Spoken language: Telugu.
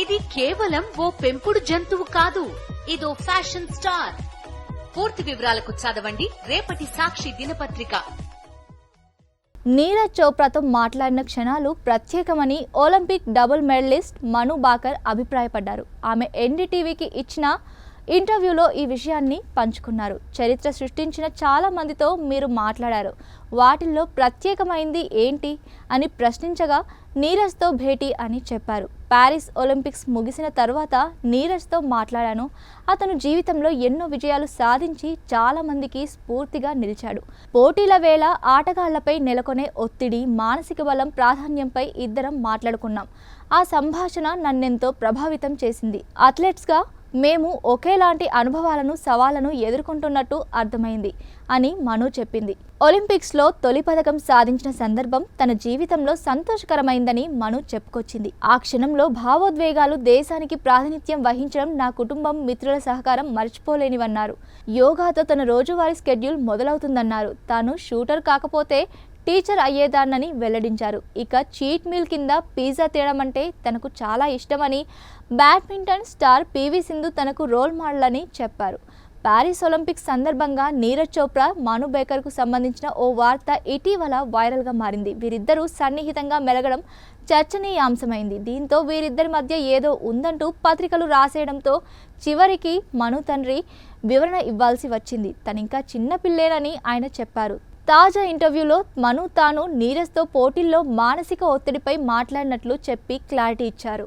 ఇది కేవలం ఓ పెంపుడు జంతువు కాదు. ఇదో ఫ్యాషన్ స్టార్. పూర్తి వివరాలకు చదవండి. రేపటి సాక్షి దినపత్రిక. నీరజ్ చోప్రాతో మాట్లాడిన క్షణాలు ప్రత్యేకమని Olympic double medallist Manu Bhaker అభిప్రాయపడ్డారు. ఆమె ఎన్డీటీవీకి ఇచ్చిన ఇంటర్వ్యూలో ఈ విషయాన్ని పంచుకున్నారు. చరిత్ర సృష్టించిన చాలా మందితో మీరు మాట్లాడారు. వాటిల్లో ప్రత్యేకమైంది ఏంటి అని ప్రశ్నించగా నీరజ్తో భేటీ అని చెప్పారు. ప్యారిస్ ఒలింపిక్స్ ముగిసిన తర్వాత నీరజ్తో మాట్లాడాను. అతను జీవితంలో ఎన్నో విజయాలు సాధించి చాలామందికి స్ఫూర్తిగా నిలిచాడు. పోటీల వేళ ఆటగాళ్ళపై నెలకొనే ఒత్తిడి మానసిక బలం ప్రాధాన్యంపై ఇద్దరం మాట్లాడుకున్నాం. ఆ సంభాషణ నన్నెంతో ప్రభావితం చేసింది. అథ్లెట్స్గా మేము ఒకేలాంటి అనుభవాలను సవాళ్ళను ఎదుర్కొంటున్నట్టు అర్థమైంది అని మను చెప్పింది. ఒలింపిక్స్లో తొలి పథకం సాధించిన సందర్భం తన జీవితంలో సంతోషకరమైందని మను చెప్పుకొచ్చింది. ఆ క్షణంలో భావోద్వేగాలు దేశానికి ప్రాతినిధ్యం వహించడం నా కుటుంబం మిత్రుల సహకారం మర్చిపోలేనివన్నారు. యోగాతో తన రోజువారీ స్కెడ్యూల్ మొదలవుతుందన్నారు. తాను షూటర్ కాకపోతే టీచర్ అయ్యేదాన్నని వెల్లడించారు. ఇక చీట్ మీల్ కింద పిజ్జా తినడం అంటే తనకు చాలా ఇష్టమని బ్యాడ్మింటన్ స్టార్ పివి సింధు తనకు రోల్ మోడల్ అని చెప్పారు. ప్యారిస్ ఒలింపిక్స్ సందర్భంగా నీరజ్ చోప్రా మాను బేకర్కు సంబంధించిన ఓ వార్త ఇటీవల వైరల్గా మారింది. వీరిద్దరూ సన్నిహితంగా మెలగడం చర్చనీయాంశమైంది. దీంతో వీరిద్దరి మధ్య ఏదో ఉందంటూ పత్రికలు రాసేయడంతో చివరికి మను తండ్రి వివరణ ఇవ్వాల్సి వచ్చింది. తనింకా చిన్నపిల్లేనని ఆయన చెప్పారు. తాజా ఇంటర్వ్యూలో మను తాను నీరజ్తో పోటీల్లో మానసిక ఒత్తిడిపై మాట్లాడినట్లు చెప్పి క్లారిటీ ఇచ్చారు.